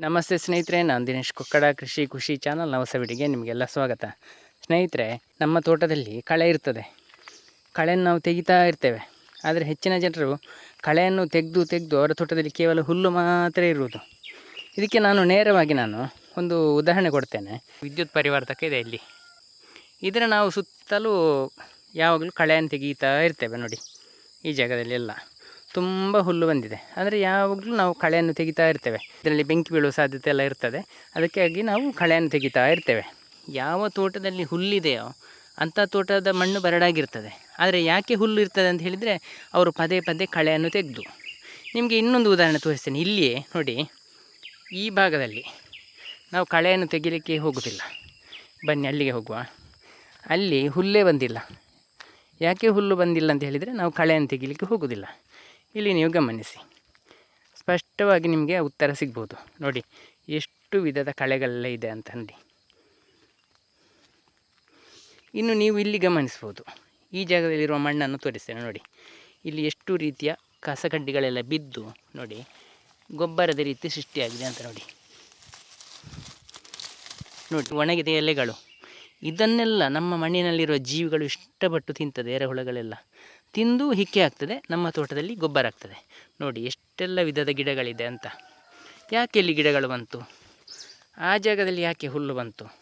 ನಮಸ್ತೆ ಸ್ನೇಹಿತರೆ, ನಾನು ದಿನೇಶ್ ಕೊಕ್ಕಡ, ಕೃಷಿ ಖುಷಿ ಚಾನಲ್ ನವಸವಿಡಿಗೆ ನಿಮಗೆಲ್ಲ ಸ್ವಾಗತ. ಸ್ನೇಹಿತರೆ, ನಮ್ಮ ತೋಟದಲ್ಲಿ ಕಳೆ ಇರ್ತದೆ. ಕಳೆಯನ್ನು ನಾವು ತೆಗಿತಾ ಇರ್ತೇವೆ. ಆದರೆ ಹೆಚ್ಚಿನ ಜನರು ಕಳೆಯನ್ನು ತೆಗೆದು ತೆಗೆದು ಅವರ ತೋಟದಲ್ಲಿ ಕೇವಲ ಹುಲ್ಲು ಮಾತ್ರ ಇರುವುದು. ಇದಕ್ಕೆ ನಾನು ನೇರವಾಗಿ ನಾನು ಒಂದು ಉದಾಹರಣೆ ಕೊಡ್ತೇನೆ. ವಿದ್ಯುತ್ ಪರಿವರ್ತಕ ಇದೆ ಇಲ್ಲಿ. ಇದರ ನಾವು ಸುತ್ತಲೂ ಯಾವಾಗಲೂ ಕಳೆಯನ್ನು ತೆಗೀತಾ ಇರ್ತೇವೆ ನೋಡಿ. ಈ ಜಾಗದಲ್ಲಿ ಎಲ್ಲ. ತುಂಬ ಹುಲ್ಲು ಬಂದಿದೆ. ಅಂದರೆ ಯಾವಾಗಲೂ ನಾವು ಕಳೆಯನ್ನು ತೆಗಿತಾ ಇರ್ತೇವೆ. ಇದರಲ್ಲಿ ಬೆಂಕಿ ಬೀಳುವ ಸಾಧ್ಯತೆ ಎಲ್ಲ ಇರ್ತದೆ. ಅದಕ್ಕಾಗಿ ನಾವು ಕಳೆಯನ್ನು ತೆಗಿತಾ ಇರ್ತೇವೆ. ಯಾವ ತೋಟದಲ್ಲಿ ಹುಲ್ಲಿದೆಯೋ ಅಂಥ ತೋಟದ ಮಣ್ಣು ಬರಡಾಗಿರ್ತದೆ. ಆದರೆ ಯಾಕೆ ಹುಲ್ಲು ಇರ್ತದೆ ಅಂತ ಹೇಳಿದರೆ ಅವರು ಪದೇ ಪದೇ ಕಳೆಯನ್ನು ತೆಗೆದು. ನಿಮಗೆ ಇನ್ನೊಂದು ಉದಾಹರಣೆ ತೋರಿಸ್ತೇನೆ. ಇಲ್ಲಿಯೇ ನೋಡಿ, ಈ ಭಾಗದಲ್ಲಿ ನಾವು ಕಳೆಯನ್ನು ತೆಗಿಲಿಕ್ಕೆ ಹೋಗೋದಿಲ್ಲ. ಬನ್ನಿ, ಅಲ್ಲಿಗೆ ಹೋಗುವ. ಅಲ್ಲಿ ಹುಲ್ಲೇ ಬಂದಿಲ್ಲ. ಯಾಕೆ ಹುಲ್ಲು ಬಂದಿಲ್ಲ ಅಂತ ಹೇಳಿದರೆ ನಾವು ಕಳೆಯನ್ನು ತೆಗಿಲಿಕ್ಕೆ ಹೋಗೋದಿಲ್ಲ. ಇಲ್ಲಿ ನೀವು ಗಮನಿಸಿ. ಸ್ಪಷ್ಟವಾಗಿ ನಿಮಗೆ ಉತ್ತರ ಸಿಗ್ಬೋದು. ನೋಡಿ, ಎಷ್ಟು ವಿಧದ ಕಳೆಗಳೆಲ್ಲ ಇದೆ ಅಂತಂದು. ಇನ್ನು ನೀವು ಇಲ್ಲಿ ಗಮನಿಸ್ಬೋದು. ಈ ಜಾಗದಲ್ಲಿರುವ ಮಣ್ಣನ್ನು ತೋರಿಸ್ತೇನೆ ನೋಡಿ. ಇಲ್ಲಿ ಎಷ್ಟು ರೀತಿಯ ಕಸಕಡ್ಡಿಗಳೆಲ್ಲ ಬಿದ್ದು ನೋಡಿ, ಗೊಬ್ಬರದ ರೀತಿ ಸೃಷ್ಟಿಯಾಗಿದೆ ಅಂತ ನೋಡಿ. ನೋಡಿ, ಒಣಗಿದ ಎಲೆಗಳು. ಇದನ್ನೆಲ್ಲ ನಮ್ಮ ಮಣ್ಣಿನಲ್ಲಿರುವ ಜೀವಿಗಳು ಇಷ್ಟಪಟ್ಟು ತಿಂತದೆ, ಎರೆಹುಳಗಳೆಲ್ಲ. ತಿಂದು ಹಿಕ್ಕೆ ಆಗ್ತದೆ, ನಮ್ಮ ತೋಟದಲ್ಲಿ ಗೊಬ್ಬರ ಆಗ್ತದೆ. ನೋಡಿ, ಎಷ್ಟೆಲ್ಲ ವಿಧದ ಗಿಡಗಳಿದೆ ಅಂತ. ಯಾಕೆ ಇಲ್ಲಿ ಗಿಡಗಳು ಬಂತು? ಆ ಜಾಗದಲ್ಲಿ ಯಾಕೆ ಹುಲ್ಲು ಬಂತು?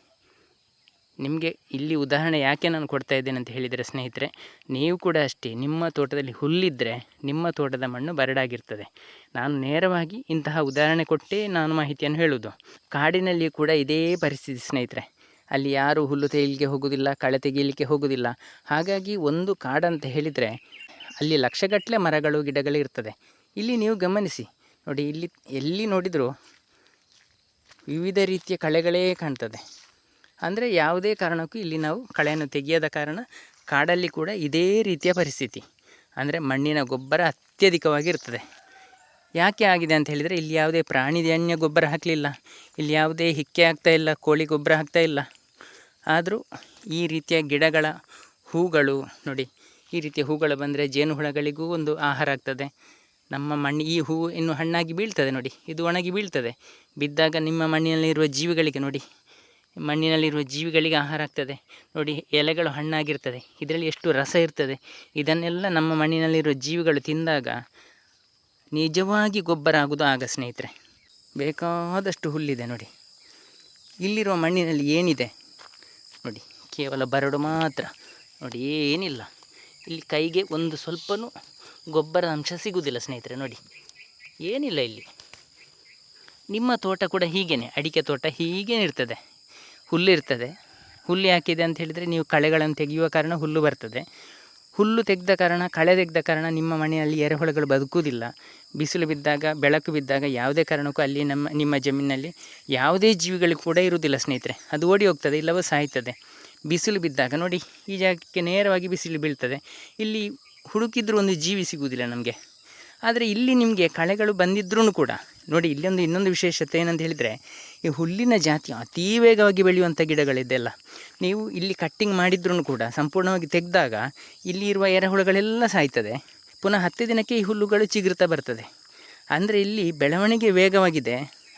ನಿಮಗೆ ಇಲ್ಲಿ ಉದಾಹರಣೆ ಯಾಕೆ ನಾನು ಕೊಡ್ತಾ ಇದ್ದೇನೆ ಅಂತ ಹೇಳಿದರೆ, ಸ್ನೇಹಿತರೆ, ನೀವು ಕೂಡ ಅಷ್ಟೇ. ನಿಮ್ಮ ತೋಟದಲ್ಲಿ ಹುಲ್ಲಿದ್ದರೆ ನಿಮ್ಮ ತೋಟದ ಮಣ್ಣು ಬರಡಾಗಿರ್ತದೆ. ನಾನು ನೇರವಾಗಿ ಇಂತಹ ಉದಾಹರಣೆ ಕೊಟ್ಟೇ ನಾನು ಮಾಹಿತಿಯನ್ನು ಹೇಳುವುದು. ಕಾಡಿನಲ್ಲಿ ಕೂಡ ಇದೇ ಪರಿಸ್ಥಿತಿ, ಸ್ನೇಹಿತರೆ. ಅಲ್ಲಿ ಯಾರು ಹುಲ್ಲು ತೆಗೆಯಲಿಕ್ಕೆ ಹೋಗೋದಿಲ್ಲ, ಕಳೆ ತೆಗೀಲಿಕ್ಕೆ ಹೋಗೋದಿಲ್ಲ. ಹಾಗಾಗಿ ಒಂದು ಕಾಡಂತ ಹೇಳಿದರೆ ಅಲ್ಲಿ ಲಕ್ಷಗಟ್ಟಲೆ ಮರಗಳು, ಗಿಡಗಳು ಇರ್ತದೆ. ಇಲ್ಲಿ ನೀವು ಗಮನಿಸಿ. ನೋಡಿ, ಇಲ್ಲಿ, ಎಲ್ಲಿ ನೋಡಿದರೂ ವಿವಿಧ ರೀತಿಯ ಕಳೆಗಳೇ ಕಾಣ್ತದೆ. ಅಂದರೆ ಯಾವುದೇ ಕಾರಣಕ್ಕೂ ಇಲ್ಲಿ ನಾವು ಕಳೆಯನ್ನು ತೆಗೆಯದ ಕಾರಣ ಕಾಡಲ್ಲಿ ಕೂಡ ಇದೇ ರೀತಿಯ ಪರಿಸ್ಥಿತಿ. ಅಂದರೆ ಮಣ್ಣಿನ ಗೊಬ್ಬರ ಅತ್ಯಧಿಕವಾಗಿರ್ತದೆ. ಯಾಕೆ ಆಗಿದೆ ಅಂತ ಹೇಳಿದರೆ, ಇಲ್ಲಿ ಯಾವುದೇ ಪ್ರಾಣಿಜನ್ಯ ಗೊಬ್ಬರ ಹಾಕಲಿಲ್ಲ. ಇಲ್ಲಿ ಯಾವುದೇ ಹಿಕ್ಕೆ ಆಗ್ತಾ ಇಲ್ಲ, ಕೋಳಿ ಗೊಬ್ಬರ ಹಾಕ್ತಾ ಇಲ್ಲ. ಆದರೂ ಈ ರೀತಿಯ ಗಿಡಗಳ ಹೂಗಳು ನೋಡಿ, ಈ ರೀತಿಯ ಹೂಗಳು ಬಂದರೆ ಜೇನುಹುಳಗಳಿಗೂ ಒಂದು ಆಹಾರ ಆಗ್ತದೆ. ನಮ್ಮ ಮಣ್ಣು, ಈ ಹೂವು ಇನ್ನು ಹಣ್ಣಾಗಿ ಬೀಳ್ತದೆ ನೋಡಿ, ಇದು ಒಣಗಿ ಬೀಳ್ತದೆ. ಬಿದ್ದಾಗ ನಿಮ್ಮ ಮಣ್ಣಿನಲ್ಲಿರುವ ಜೀವಿಗಳಿಗೆ ನೋಡಿ, ಮಣ್ಣಿನಲ್ಲಿರುವ ಜೀವಿಗಳಿಗೆ ಆಹಾರ ಆಗ್ತದೆ. ನೋಡಿ, ಎಲೆಗಳು ಹಣ್ಣಾಗಿರ್ತದೆ, ಇದರಲ್ಲಿ ಎಷ್ಟು ರಸ ಇರ್ತದೆ, ಇದನ್ನೆಲ್ಲ ನಮ್ಮ ಮಣ್ಣಿನಲ್ಲಿರುವ ಜೀವಿಗಳು ತಿಂದಾಗ ನಿಜವಾಗಿ ಗೊಬ್ಬರ ಆಗೋದು ಆಗ ಸ್ನೇಹಿತರೆ, ಬೇಕಾದಷ್ಟು ಹುಲ್ಲಿದೆ ನೋಡಿ. ಇಲ್ಲಿರುವ ಮಣ್ಣಿನಲ್ಲಿ ಏನಿದೆ? ನೋಡಿ, ಕೇವಲ ಬರಡು ಮಾತ್ರ. ನೋಡಿ, ಏನಿಲ್ಲ. ಇಲ್ಲಿ ಕೈಗೆ ಒಂದು ಸ್ವಲ್ಪನೂ ಗೊಬ್ಬರದ ಅಂಶ ಸಿಗುವುದಿಲ್ಲ ಸ್ನೇಹಿತರೆ, ನೋಡಿ. ಏನಿಲ್ಲ ಇಲ್ಲಿ. ನಿಮ್ಮ ತೋಟ ಕೂಡ ಹೀಗೇನೆ, ಅಡಿಕೆ ತೋಟ ಹೀಗೇನೆ ಇರ್ತದೆ. ಹುಲ್ಲು ಇರ್ತದೆ. ಹುಲ್ಲು ಯಾಕಿದೆ ಅಂತ ಹೇಳಿದರೆ, ನೀವು ಕಳೆಗಳನ್ನು ತೆಗೆಯುವ ಕಾರಣ ಹುಲ್ಲು ಬರ್ತದೆ. ಹುಲ್ಲು ತೆಗೆದ ಕಾರಣ, ಕಳೆ ತೆಗೆದ ಕಾರಣ ನಿಮ್ಮ ಮನೆಯಲ್ಲಿ ಎರೆಹುಳುಗಳು ಬದುಕುವುದಿಲ್ಲ. ಬಿಸಿಲು ಬಿದ್ದಾಗ, ಬೆಳಕು ಬಿದ್ದಾಗ ಯಾವುದೇ ಕಾರಣಕ್ಕೂ ಅಲ್ಲಿ ನಮ್ಮ, ನಿಮ್ಮ ಜಮೀನಿನಲ್ಲಿ ಯಾವುದೇ ಜೀವಿಗಳು ಕೂಡ ಇರುವುದಿಲ್ಲ ಸ್ನೇಹಿತರೆ. ಅದು ಓಡಿ ಹೋಗ್ತದೆ, ಇಲ್ಲವೋ ಸಾಯ್ತದೆ. ಬಿಸಿಲು ಬಿದ್ದಾಗ, ನೋಡಿ, ಈ ಜಾಗಕ್ಕೆ ನೇರವಾಗಿ ಬಿಸಿಲು ಬೀಳ್ತದೆ. ಇಲ್ಲಿ ಹುಡುಕಿದ್ರೂ ಒಂದು ಜೀವಿ ಸಿಗುವುದಿಲ್ಲ ನಮಗೆ. ಆದರೆ ಇಲ್ಲಿ ನಿಮಗೆ ಕಳೆಗಳು ಬಂದಿದ್ರೂ ಕೂಡ. ನೋಡಿ ಇಲ್ಲೊಂದು ಇನ್ನೊಂದು ವಿಶೇಷತೆ ಏನಂತ ಹೇಳಿದರೆ ಈ ಹುಲ್ಲಿನ ಜಾತಿ ಅತೀ ವೇಗವಾಗಿ ಬೆಳೆಯುವಂಥ ಗಿಡಗಳಿದೆಲ್ಲ ನೀವು ಇಲ್ಲಿ ಕಟ್ಟಿಂಗ್ ಮಾಡಿದ್ರೂ ಕೂಡ ಸಂಪೂರ್ಣವಾಗಿ ತೆಗೆದಾಗ ಇಲ್ಲಿ ಇರುವ ಎರೆಹುಳುಗಳೆಲ್ಲ ಸಾಯ್ತದೆ. ಪುನಃ ಹತ್ತು ದಿನಕ್ಕೆ ಈ ಹುಲ್ಲುಗಳು ಚಿಗುರ್ತಾ ಬರ್ತದೆ. ಅಂದರೆ ಇಲ್ಲಿ ಬೆಳವಣಿಗೆ ವೇಗವಾಗಿದೆ.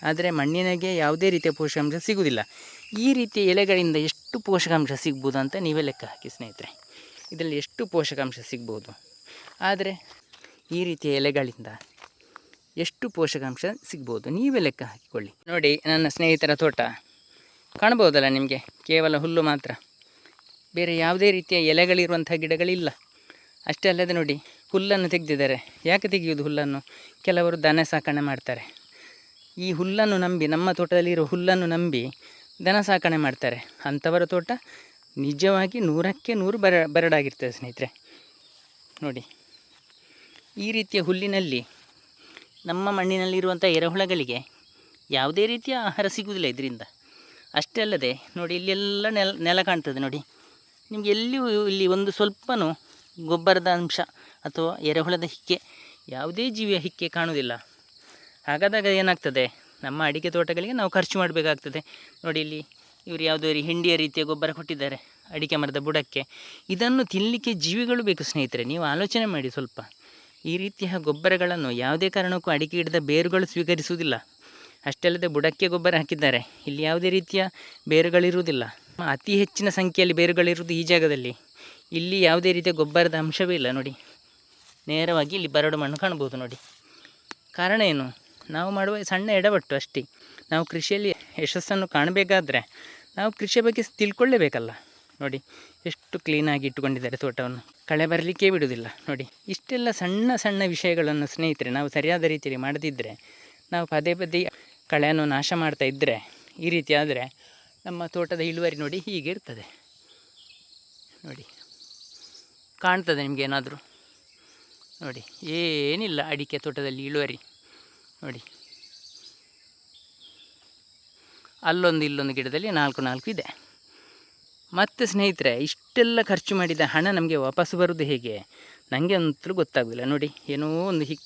ಆದರೆ ಮಣ್ಣಿನಗೆ ಯಾವುದೇ ರೀತಿಯ ಪೋಷಕಾಂಶ ಸಿಗುವುದಿಲ್ಲ. ಈ ರೀತಿಯ ಎಲೆಗಳಿಂದ ಎಷ್ಟು ಪೋಷಕಾಂಶ ಸಿಗ್ಬೋದು ಅಂತ ನೀವೇ ಲೆಕ್ಕ ಹಾಕಿ ಸ್ನೇಹಿತರೆ. ಇದರಲ್ಲಿ ಎಷ್ಟು ಪೋಷಕಾಂಶ ಸಿಗ್ಬೋದು? ಆದರೆ ಈ ರೀತಿಯ ಎಲೆಗಳಿಂದ ಎಷ್ಟು ಪೋಷಕಾಂಶ ಸಿಗ್ಬೋದು? ನೀವೇ ಲೆಕ್ಕ ಹಾಕಿಕೊಳ್ಳಿ. ನೋಡಿ, ನನ್ನ ಸ್ನೇಹಿತರ ತೋಟ. ಕಾಣ್ಬೋದಲ್ಲ ನಿಮಗೆ? ಕೇವಲ ಹುಲ್ಲು ಮಾತ್ರ. ಬೇರೆ ಯಾವುದೇ ರೀತಿಯ ಎಲೆಗಳಿರುವಂಥ ಗಿಡಗಳಿಲ್ಲ. ಅಷ್ಟೇ ಅಲ್ಲದೆ ನೋಡಿ, ಹುಲ್ಲನ್ನು ತೆಗೆದಿದ್ದಾರೆ. ಯಾಕೆ ತೆಗೆಯುವುದು ಹುಲ್ಲನ್ನು? ಕೆಲವರು ದನ ಸಾಕಣೆ ಮಾಡ್ತಾರೆ. ಈ ಹುಲ್ಲನ್ನು ನಂಬಿ, ನಮ್ಮ ತೋಟದಲ್ಲಿರುವ ಹುಲ್ಲನ್ನು ನಂಬಿ ದನ ಸಾಕಣೆ ಮಾಡ್ತಾರೆ. ಅಂಥವರ ತೋಟ ನಿಜವಾಗಿ ನೂರಕ್ಕೆ ನೂರು ಬರ, ಬರಡಾಗಿರ್ತದೆ ಸ್ನೇಹಿತರೆ. ನೋಡಿ, ಈ ರೀತಿಯ ಹುಲ್ಲಿನಲ್ಲಿ ನಮ್ಮ ಮಣ್ಣಿನಲ್ಲಿರುವಂಥ ಎರೆಹುಳಗಳಿಗೆ ಯಾವುದೇ ರೀತಿಯ ಆಹಾರ ಸಿಗುವುದಿಲ್ಲ ಇದರಿಂದ. ಅಷ್ಟೇ ಅಲ್ಲದೆ, ನೋಡಿ ಇಲ್ಲೆಲ್ಲ ನೆಲ ನೆಲ ಕಾಣ್ತದೆ ನೋಡಿ. ನಿಮಗೆ ಎಲ್ಲಿಯೂ ಇಲ್ಲಿ ಒಂದು ಸ್ವಲ್ಪನೂ ಗೊಬ್ಬರದ ಅಂಶ ಅಥವಾ ಎರೆಹುಳದ ಹಿಕ್ಕೆ, ಯಾವುದೇ ಜೀವಿಯ ಹಿಕ್ಕೆ ಕಾಣುವುದಿಲ್ಲ. ಹಾಗಾದಾಗ ಏನಾಗ್ತದೆ? ನಮ್ಮ ಅಡಿಕೆ ತೋಟಗಳಿಗೆ ನಾವು ಖರ್ಚು ಮಾಡಬೇಕಾಗ್ತದೆ. ನೋಡಿ ಇಲ್ಲಿ ಇವರು ಯಾವುದೋ ರೀ ಹಿಂಡಿಯ ರೀತಿಯ ಗೊಬ್ಬರ ಕೊಟ್ಟಿದ್ದಾರೆ ಅಡಿಕೆ ಮರದ ಬುಡಕ್ಕೆ. ಇದನ್ನು ತಿನ್ನಲಿಕ್ಕೆ ಜೀವಿಗಳು ಬೇಕು ಸ್ನೇಹಿತರೆ, ನೀವು ಆಲೋಚನೆ ಮಾಡಿ ಸ್ವಲ್ಪ. ಈ ರೀತಿಯ ಗೊಬ್ಬರಗಳನ್ನು ಯಾವುದೇ ಕಾರಣಕ್ಕೂ ಅಡಿಕೆ ಗಿಡದ ಬೇರುಗಳು ಸ್ವೀಕರಿಸುವುದಿಲ್ಲ. ಅಷ್ಟಲ್ಲದೆ ಬುಡಕ್ಕೆ ಗೊಬ್ಬರ ಹಾಕಿದ್ದಾರೆ. ಇಲ್ಲಿ ಯಾವುದೇ ರೀತಿಯ ಬೇರುಗಳಿರುವುದಿಲ್ಲ. ಅತಿ ಹೆಚ್ಚಿನ ಸಂಖ್ಯೆಯಲ್ಲಿ ಬೇರುಗಳಿರುವುದು ಈ ಜಾಗದಲ್ಲಿ. ಇಲ್ಲಿ ಯಾವುದೇ ರೀತಿಯ ಗೊಬ್ಬರದ ಅಂಶವೇ ಇಲ್ಲ ನೋಡಿ. ನೇರವಾಗಿ ಇಲ್ಲಿ ಬರಡು ಮಣ್ಣು ಕಾಣ್ಬೋದು ನೋಡಿ. ಕಾರಣ ಏನು? ನಾವು ಮಾಡುವ ಸಣ್ಣ ಎಡವಟ್ಟು ಅಷ್ಟೇ. ನಾವು ಕೃಷಿಯಲ್ಲಿ ಯಶಸ್ಸನ್ನು ಕಾಣಬೇಕಾದ್ರೆ ನಾವು ಕೃಷಿಯ ಬಗ್ಗೆ ತಿಳ್ಕೊಳ್ಳೇಬೇಕಲ್ಲ. ನೋಡಿ, ಎಷ್ಟು ಕ್ಲೀನಾಗಿ ಇಟ್ಟುಕೊಂಡಿದ್ದಾರೆ ತೋಟವನ್ನು. ಕಳೆ ಬರಲಿಕ್ಕೆ ಬಿಡುವುದಿಲ್ಲ. ನೋಡಿ, ಇಷ್ಟೆಲ್ಲ ಸಣ್ಣ ಸಣ್ಣ ವಿಷಯಗಳನ್ನು ಸ್ನೇಹಿತರೆ, ನಾವು ಸರಿಯಾದ ರೀತಿಯಲ್ಲಿ ಮಾಡದಿದ್ದರೆ ನಾವು ಪದೇ ಪದೇ ಕಳೆಯನ್ನು ನಾಶ ಮಾಡ್ತಾ ಇದ್ದರೆ ಈ ರೀತಿ ಆದರೆ ನಮ್ಮ ತೋಟದ ಇಳುವರಿ ನೋಡಿ ಹೀಗೆ ಇರ್ತದೆ. ನೋಡಿ, ಕಾಣ್ತದೆ ನಿಮಗೆ ಏನಾದರೂ? ನೋಡಿ, ಏನಿಲ್ಲ ಅಡಿಕೆ ತೋಟದಲ್ಲಿ ಇಳುವರಿ. ನೋಡಿ, ಅಲ್ಲೊಂದು ಇಲ್ಲೊಂದು ಗಿಡದಲ್ಲಿ ನಾಲ್ಕು ನಾಲ್ಕು ಇದೆ. ಮತ್ತು ಸ್ನೇಹಿತರೆ, ಇಷ್ಟೆಲ್ಲ ಖರ್ಚು ಮಾಡಿದ ಹಣ ನಮಗೆ ವಾಪಸ್ಸು ಬರೋದು ಹೇಗೆ? ನನಗೆ ಅಂತಲೂ ಗೊತ್ತಾಗೋದಿಲ್ಲ ನೋಡಿ, ಏನೋ ಒಂದು ಹಿ,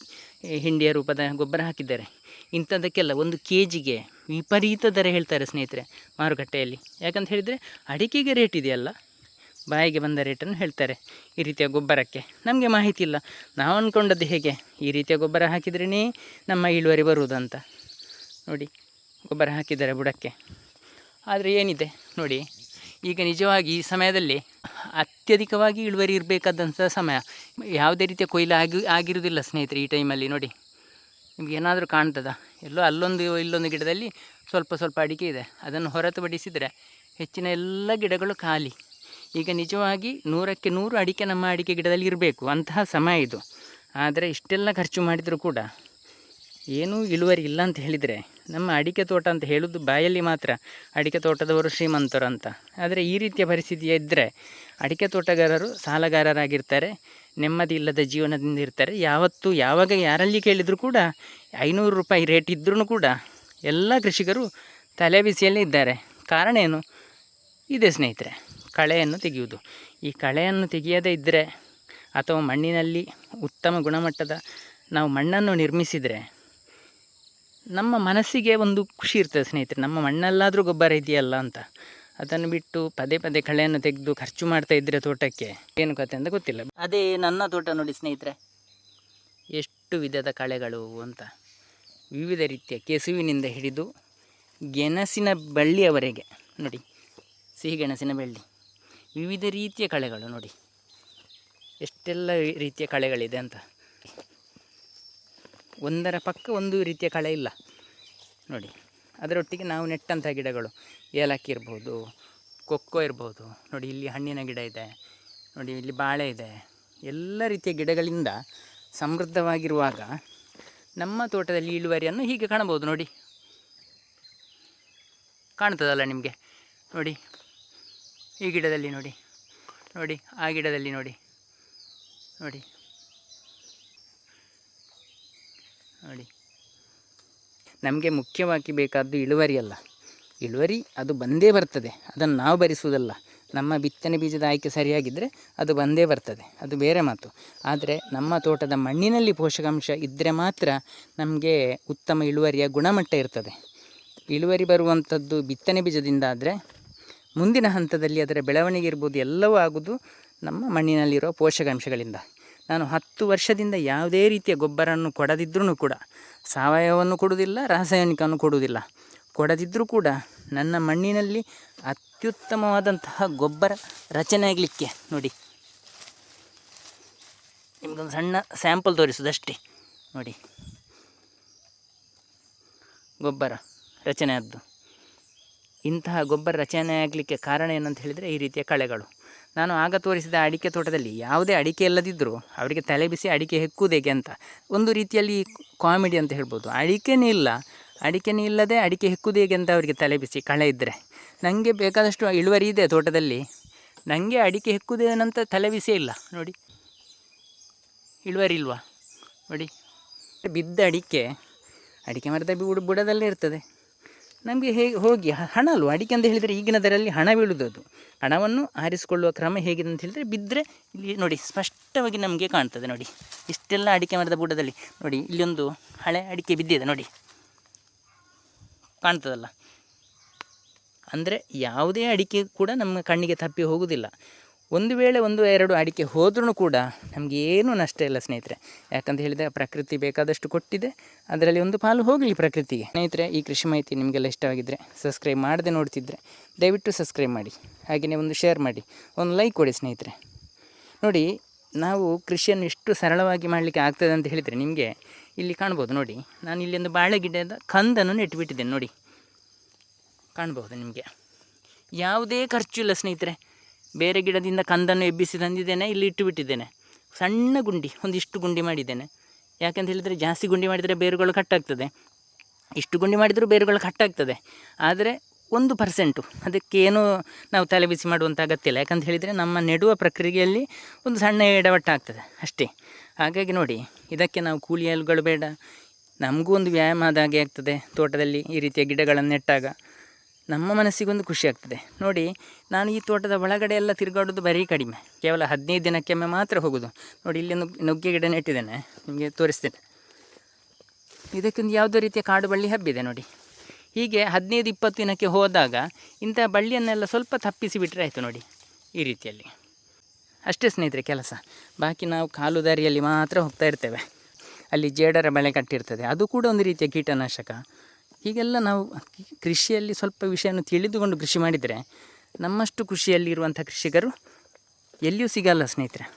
ಹಿಂಡಿಯ ರೂಪದ ಗೊಬ್ಬರ ಹಾಕಿದ್ದಾರೆ. ಇಂಥದ್ದಕ್ಕೆಲ್ಲ ಒಂದು ಕೆ ಜಿಗೆ ವಿಪರೀತ ದರ ಹೇಳ್ತಾರೆ ಸ್ನೇಹಿತರೆ ಮಾರುಕಟ್ಟೆಯಲ್ಲಿ. ಯಾಕಂತ ಹೇಳಿದರೆ ಅಡಿಕೆಗೆ ರೇಟ್ ಇದೆಯಲ್ಲ? ಬಾಯಿಗೆ ಬಂದ ರೇಟನ್ನು ಹೇಳ್ತಾರೆ ಈ ರೀತಿಯ ಗೊಬ್ಬರಕ್ಕೆ. ನಮಗೆ ಮಾಹಿತಿ ಇಲ್ಲ. ನಾವು ಅಂದ್ಕೊಂಡದ್ದು ಹೇಗೆ? ಈ ರೀತಿಯ ಗೊಬ್ಬರ ಹಾಕಿದ್ರೇ ನಮ್ಮ ಇಳುವರಿ ಬರುವುದಂತ ನೋಡಿ, ಗೊಬ್ಬರ ಹಾಕಿದ್ದಾರೆ ಬುಡಕ್ಕೆ. ಆದರೆ ಏನಿದೆ? ನೋಡಿ ಈಗ ನಿಜವಾಗಿ ಈ ಸಮಯದಲ್ಲಿ ಅತ್ಯಧಿಕವಾಗಿ ಇಳುವರಿ ಇರಬೇಕಾದಂಥ ಸಮಯ. ಯಾವುದೇ ರೀತಿಯ ಕೊಯ್ಲು ಆಗಿ, ಆಗಿರುವುದಿಲ್ಲ ಸ್ನೇಹಿತರೆ ಈ ಟೈಮಲ್ಲಿ ನೋಡಿ. ನಿಮ್ಗೆ ಏನಾದರೂ ಕಾಣ್ತದ? ಎಲ್ಲೋ ಅಲ್ಲೊಂದು ಇಲ್ಲೊಂದು ಗಿಡದಲ್ಲಿ ಸ್ವಲ್ಪ ಸ್ವಲ್ಪ ಅಡಿಕೆ ಇದೆ. ಅದನ್ನು ಹೊರತುಪಡಿಸಿದರೆ ಹೆಚ್ಚಿನ ಎಲ್ಲ ಗಿಡಗಳು ಖಾಲಿ. ಈಗ ನಿಜವಾಗಿ ನೂರಕ್ಕೆ ನೂರು ಅಡಿಕೆ ನಮ್ಮ ಅಡಿಕೆ ಗಿಡದಲ್ಲಿ ಇರಬೇಕು. ಅಂತಹ ಸಮಯ ಇದು. ಆದರೆ ಇಷ್ಟೆಲ್ಲ ಖರ್ಚು ಮಾಡಿದರೂ ಕೂಡ ಏನೂ ಇಳುವರಿ ಇಲ್ಲ ಅಂತ ಹೇಳಿದರೆ ನಮ್ಮ ಅಡಿಕೆ ತೋಟ ಅಂತ ಹೇಳೋದು ಬಾಯಲ್ಲಿ ಮಾತ್ರ ಅಡಿಕೆ ತೋಟದವರು ಶ್ರೀಮಂತರು ಅಂತ. ಆದರೆ ಈ ರೀತಿಯ ಪರಿಸ್ಥಿತಿ ಇದ್ದರೆ ಅಡಿಕೆ ತೋಟಗಾರರು ಸಾಲಗಾರರಾಗಿರ್ತಾರೆ, ನೆಮ್ಮದಿ ಇಲ್ಲದ ಜೀವನದಿಂದ ಇರ್ತಾರೆ. ಯಾವತ್ತು ಯಾವಾಗ ಯಾರಲ್ಲಿ ಕೇಳಿದರೂ ಕೂಡ ಐನೂರು ರೂಪಾಯಿ ರೇಟ್ ಇದ್ರೂ ಕೂಡ ಎಲ್ಲ ಕೃಷಿಕರು ತಲೆ ಬಿಸಿಯಲ್ಲೇ ಇದ್ದಾರೆ. ಕಾರಣ ಏನು? ಇದೆ ಸ್ನೇಹಿತರೆ, ಕಳೆಯನ್ನು ತೆಗೆಯುವುದು. ಈ ಕಳೆಯನ್ನು ತೆಗೆಯದೇ ಇದ್ದರೆ ಅಥವಾ ಮಣ್ಣಿನಲ್ಲಿ ಉತ್ತಮ ಗುಣಮಟ್ಟದ ನಾವು ಮಣ್ಣನ್ನು ನಿರ್ಮಿಸಿದರೆ ನಮ್ಮ ಮನಸ್ಸಿಗೆ ಒಂದು ಖುಷಿ ಇರ್ತದೆ ಸ್ನೇಹಿತರೆ. ನಮ್ಮ ಮಣ್ಣಲ್ಲಾದರೂ ಗೊಬ್ಬರ ಇದೆಯಲ್ಲ ಅಂತ. ಅದನ್ನು ಬಿಟ್ಟು ಪದೇ ಪದೇ ಕಳೆಯನ್ನು ತೆಗೆದು ಖರ್ಚು ಮಾಡ್ತಾ ಇದ್ದರೆ ತೋಟಕ್ಕೆ ಏನು ಕತೆ ಅಂತ ಗೊತ್ತಿಲ್ಲ. ಅದೇ ನನ್ನ ತೋಟ ನೋಡಿ ಸ್ನೇಹಿತರೆ. ಎಷ್ಟು ವಿಧದ ಕಳೆಗಳು ಅಂತ. ವಿವಿಧ ರೀತಿಯ ಕೆಸುವಿನಿಂದ ಹಿಡಿದು ಗೆಣಸಿನ ಬಳ್ಳಿಯವರೆಗೆ. ನೋಡಿ, ಸಿಹಿಗೆಣಸಿನ ಬಳ್ಳಿ. ವಿವಿಧ ರೀತಿಯ ಕಳೆಗಳು ನೋಡಿ. ಎಷ್ಟೆಲ್ಲ ರೀತಿಯ ಕಳೆಗಳಿದೆ ಅಂತ. ಒಂದರ ಪಕ್ಕ ಒಂದು ರೀತಿಯ ಕಳೆ ಇಲ್ಲ. ನೋಡಿ, ಅದರೊಟ್ಟಿಗೆ ನಾವು ನೆಟ್ಟಂಥ ಗಿಡಗಳು, ಏಲಕ್ಕಿ ಇರ್ಬೋದು, ಕೊಕ್ಕೋ ಇರ್ಬೋದು, ನೋಡಿ ಇಲ್ಲಿ ಹಣ್ಣಿನ ಗಿಡ ಇದೆ, ನೋಡಿ ಇಲ್ಲಿ ಬಾಳೆ ಇದೆ. ಎಲ್ಲ ರೀತಿಯ ಗಿಡಗಳಿಂದ ಸಮೃದ್ಧವಾಗಿರುವಾಗ ನಮ್ಮ ತೋಟದಲ್ಲಿ ಇಳುವರಿಯನ್ನು ಹೀಗೆ ಕಾಣಬಹುದು, ನೋಡಿ. ಕಾಣ್ತದಲ್ಲ ನಿಮಗೆ? ನೋಡಿ, ಈ ಗಿಡದಲ್ಲಿ ನೋಡಿ ನೋಡಿ, ಆ ಗಿಡದಲ್ಲಿ ನೋಡಿ ನೋಡಿ. ನೋಡಿ. ನಮಗೆ ಮುಖ್ಯವಾಗಿ ಬೇಕಾದ್ದು ಇಳುವರಿ ಅಲ್ಲ. ಇಳುವರಿ ಅದು ಬಂದೇ ಬರ್ತದೆ. ಅದನ್ನು ನಾವು ಭರಿಸುವುದಲ್ಲ. ನಮ್ಮ ಬಿತ್ತನೆ ಬೀಜದ ಆಯ್ಕೆ ಸರಿಯಾಗಿದ್ದರೆ ಅದು ಬಂದೇ ಬರ್ತದೆ. ಅದು ಬೇರೆ ಮಾತು. ಆದರೆ ನಮ್ಮ ತೋಟದ ಮಣ್ಣಿನಲ್ಲಿ ಪೋಷಕಾಂಶ ಇದ್ದರೆ ಮಾತ್ರ ನಮಗೆ ಉತ್ತಮ ಇಳುವರಿಯ ಗುಣಮಟ್ಟ ಇರ್ತದೆ. ಇಳುವರಿ ಬರುವಂಥದ್ದು ಬಿತ್ತನೆ ಬೀಜದಿಂದ ಆದರೆ ಮುಂದಿನ ಹಂತದಲ್ಲಿ ಅದರ ಬೆಳವಣಿಗೆ ಇರ್ಬೋದು ಎಲ್ಲವೂ ಆಗೋದು ನಮ್ಮ ಮಣ್ಣಿನಲ್ಲಿರುವ ಪೋಷಕಾಂಶಗಳಿಂದ. ನಾನು ಹತ್ತು ವರ್ಷದಿಂದ ಯಾವುದೇ ರೀತಿಯ ಗೊಬ್ಬರವನ್ನು ಕೊಡದಿದ್ರೂ ಕೂಡ, ಸಾವಯವವನ್ನು ಕೊಡುವುದಿಲ್ಲ, ರಾಸಾಯನಿಕವನ್ನು ಕೊಡುವುದಿಲ್ಲ. ಕೊಡದಿದ್ದರೂ ಕೂಡ ನನ್ನ ಮಣ್ಣಿನಲ್ಲಿ ಅತ್ಯುತ್ತಮವಾದಂತಹ ಗೊಬ್ಬರ ರಚನೆ ಆಗಲಿಕ್ಕೆ ನೋಡಿ. ನಿಮಗೊಂದು ಸಣ್ಣ ಸ್ಯಾಂಪಲ್ ತೋರಿಸೋದಷ್ಟೇ ನೋಡಿ. ಗೊಬ್ಬರ ರಚನೆ ಆದ್ದು ಇಂತಹ ಗೊಬ್ಬರ ರಚನೆ ಆಗಲಿಕ್ಕೆ ಕಾರಣ ಏನಂತ ಹೇಳಿದರೆ ಈ ರೀತಿಯ ಕಳೆಗಳು. ನಾನು ಆಗ ತೋರಿಸಿದ ಅಡಿಕೆ ತೋಟದಲ್ಲಿ ಯಾವುದೇ ಅಡಿಕೆ ಇಲ್ಲದಿದ್ದರೂ ಅವರಿಗೆ ತಲೆ ಬಿಸಿ ಅಡಿಕೆ ಹೆಕ್ಕುವುದೇಗೆ ಅಂತ. ಒಂದು ರೀತಿಯಲ್ಲಿ ಕಾಮಿಡಿ ಅಂತ ಹೇಳ್ಬೋದು. ಅಡಿಕೆನೇ ಇಲ್ಲ. ಅಡಿಕೆನೇ ಇಲ್ಲದೆ ಅಡಿಕೆ ಹೆಕ್ಕುವುದೇಗೆ ಅಂತ ಅವರಿಗೆ ತಲೆ ಬಿಸಿ, ಕಳೆ ಇದ್ದರೆ ನನಗೆ ಬೇಕಾದಷ್ಟು ಇಳುವರಿ ಇದೆ ತೋಟದಲ್ಲಿ. ನನಗೆ ಅಡಿಕೆ ಹೆಕ್ಕುವುದೇನಂತ ತಲೆ ಬಿಸಿ ಇಲ್ಲ. ನೋಡಿ. ಇಳುವರಿ ಇಲ್ವಾ? ನೋಡಿ. ಬಿದ್ದ ಅಡಿಕೆ ಅಡಿಕೆ ಮರದ ಬುಡ ಬುಡದಲ್ಲೇ ಇರ್ತದೆ. ನಮಗೆ ಹೇಗೆ ಹೋಗಿ ಹಣ ಅಲ್ವ? ಅಡಿಕೆ ಅಂತ ಹೇಳಿದರೆ ಈಗಿನ ದರಲ್ಲಿ ಹಣ ಬೀಳುವುದು ಹಣವನ್ನು ಆರಿಸಿಕೊಳ್ಳುವ ಕ್ರಮ ಹೇಗಿದೆ ಅಂತ ಹೇಳಿದರೆ ಬಿದ್ದರೆ ಇಲ್ಲಿ ನೋಡಿ, ಸ್ಪಷ್ಟವಾಗಿ ನಮಗೆ ಕಾಣ್ತದೆ ನೋಡಿ. ಇಷ್ಟೆಲ್ಲ ಅಡಿಕೆ ಮರದ ಬುಡದಲ್ಲಿ ನೋಡಿ, ಇಲ್ಲೊಂದು ಹಳೆ ಅಡಿಕೆ ಬಿದ್ದಿದೆ ನೋಡಿ. ಕಾಣ್ತದಲ್ಲ? ಅಂದರೆ ಯಾವುದೇ ಅಡಿಕೆ ಕೂಡ ನಮ್ಮ ಕಣ್ಣಿಗೆ ತಪ್ಪಿ ಹೋಗುವುದಿಲ್ಲ ಒಂದು ವೇಳೆ ಒಂದು ಎರಡು ಅಡಿಕೆ ಹೋದ್ರೂ ಕೂಡ ನಮಗೆ ಏನೂ ನಷ್ಟ ಇಲ್ಲ ಸ್ನೇಹಿತರೆ. ಯಾಕಂತ ಹೇಳಿದರೆ ಪ್ರಕೃತಿ ಬೇಕಾದಷ್ಟು ಕೊಟ್ಟಿದೆ. ಅದರಲ್ಲಿ ಒಂದು ಪಾಲು ಹೋಗಲಿ ಪ್ರಕೃತಿಗೆ. ಸ್ನೇಹಿತರೆ, ಈ ಕೃಷಿ ಮಾಹಿತಿ ನಿಮಗೆಲ್ಲ ಇಷ್ಟವಾಗಿದ್ದರೆ ಸಬ್ಸ್ಕ್ರೈಬ್ ಮಾಡದೆ ನೋಡ್ತಿದ್ರೆ ದಯವಿಟ್ಟು ಸಬ್ಸ್ಕ್ರೈಬ್ ಮಾಡಿ. ಹಾಗೆಯೇ ಒಂದು ಶೇರ್ ಮಾಡಿ. ಒಂದು ಲೈಕ್ ಕೊಡಿ ಸ್ನೇಹಿತರೆ. ನೋಡಿ, ನಾವು ಕೃಷಿಯನ್ನು ಎಷ್ಟು ಸರಳವಾಗಿ ಮಾಡಲಿಕ್ಕೆ ಆಗ್ತದೆ ಅಂತ ಹೇಳಿದರೆ ನಿಮಗೆ ಇಲ್ಲಿ ಕಾಣ್ಬೋದು. ನೋಡಿ, ನಾನು ಇಲ್ಲಿ ಒಂದು ಬಾಳೆ ಗಿಡದ ಕಂದನ್ನು ನೆಟ್ಟುಬಿಟ್ಟಿದ್ದೇನೆ. ನೋಡಿ, ಕಾಣ್ಬೋದು ನಿಮಗೆ. ಯಾವುದೇ ಖರ್ಚು ಇಲ್ಲ ಸ್ನೇಹಿತರೆ. ಬೇರೆ ಗಿಡದಿಂದ ಕಂದನ್ನು ಎಬ್ಬಿಸಿ ತಂದಿದ್ದೇನೆ, ಇಲ್ಲಿ ಇಟ್ಟುಬಿಟ್ಟಿದ್ದೇನೆ ಸಣ್ಣ ಗುಂಡಿ, ಒಂದಿಷ್ಟು ಗುಂಡಿ ಮಾಡಿದ್ದೇನೆ. ಯಾಕಂತ ಹೇಳಿದರೆ ಜಾಸ್ತಿ ಗುಂಡಿ ಮಾಡಿದರೆ ಬೇರುಗಳು ಕಟ್ಟಾಗ್ತದೆ ಇಷ್ಟು ಗುಂಡಿ ಮಾಡಿದರೂ ಬೇರುಗಳು ಕಟ್ಟಾಗ್ತದೆ ಆದರೆ ಒಂದು ಪರ್ಸೆಂಟು ಅದಕ್ಕೇನು ನಾವು ತಲೆ ಬಿಸಿ ಮಾಡುವಂಥ ಅಗತ್ಯ ಇಲ್ಲ. ಯಾಕಂತ ಹೇಳಿದರೆ ನಮ್ಮ ನೆಡುವ ಪ್ರಕ್ರಿಯೆಯಲ್ಲಿ ಒಂದು ಸಣ್ಣ ಎಡವಟ್ಟಾಗ್ತದೆ ಅಷ್ಟೇ. ಹಾಗಾಗಿ ನೋಡಿ, ಇದಕ್ಕೆ ನಾವು ಕೂಲಿಯಲ್ಗಳು ಬೇಡ. ನಮಗೂ ಒಂದು ವ್ಯಾಯಾಮ ಆದ ಹಾಗೆ ಆಗ್ತದೆ. ತೋಟದಲ್ಲಿ ಈ ರೀತಿಯ ಗಿಡಗಳನ್ನು ನೆಟ್ಟಾಗ ನಮ್ಮ ಮನಸ್ಸಿಗೊಂದು ಖುಷಿ ಆಗ್ತದೆ. ನೋಡಿ, ನಾನು ಈ ತೋಟದ ಒಳಗಡೆ ಎಲ್ಲ ತಿರುಗಾಡೋದು ಬರೀ ಕಡಿಮೆ. ಕೇವಲ ಹದಿನೈದು ದಿನಕ್ಕೊಮ್ಮೆ ಮಾತ್ರ ಹೋಗೋದು. ನೋಡಿ, ಇಲ್ಲಿ ನುಗ್ಗೆ ಗಿಡ ನೆಟ್ಟಿದ್ದೇನೆ. ನಿಮಗೆ ತೋರಿಸ್ತೇನೆ. ಇದಕ್ಕೊಂದು ಯಾವುದೋ ರೀತಿಯ ಕಾಡು ಬಳ್ಳಿ ಹಬ್ಬಿದೆ ನೋಡಿ. ಹೀಗೆ ಹದಿನೈದು, ಇಪ್ಪತ್ತು ದಿನಕ್ಕೆ ಹೋದಾಗ ಇಂಥ ಬಳ್ಳಿಯನ್ನೆಲ್ಲ ಸ್ವಲ್ಪ ತಪ್ಪಿಸಿ ಬಿಟ್ಟರೆ ಆಯಿತು ನೋಡಿ, ಈ ರೀತಿಯಲ್ಲಿ. ಅಷ್ಟೇ ಸ್ನೇಹಿತರೆ ಕೆಲಸ. ಬಾಕಿ ನಾವು ಕಾಲು ದಾರಿಯಲ್ಲಿ ಮಾತ್ರ ಹೋಗ್ತಾ ಇರ್ತೇವೆ. ಅಲ್ಲಿ ಜೇಡರ ಬಳೆ ಕಟ್ಟಿರ್ತದೆ. ಅದು ಕೂಡ ಒಂದು ರೀತಿಯ ಕೀಟನಾಶಕ. ಹೀಗೆಲ್ಲ ನಾವು ಕೃಷಿಯಲ್ಲಿ ಸ್ವಲ್ಪ ವಿಷಯವನ್ನು ತಿಳಿದುಕೊಂಡು ಕೃಷಿ ಮಾಡಿದರೆ ನಮ್ಮಷ್ಟು ಕೃಷಿಯಲ್ಲಿರುವಂಥ ಕೃಷಿಕರು ಎಲ್ಲಿಯೂ ಸಿಗಲ್ಲ ಸ್ನೇಹಿತರೆ.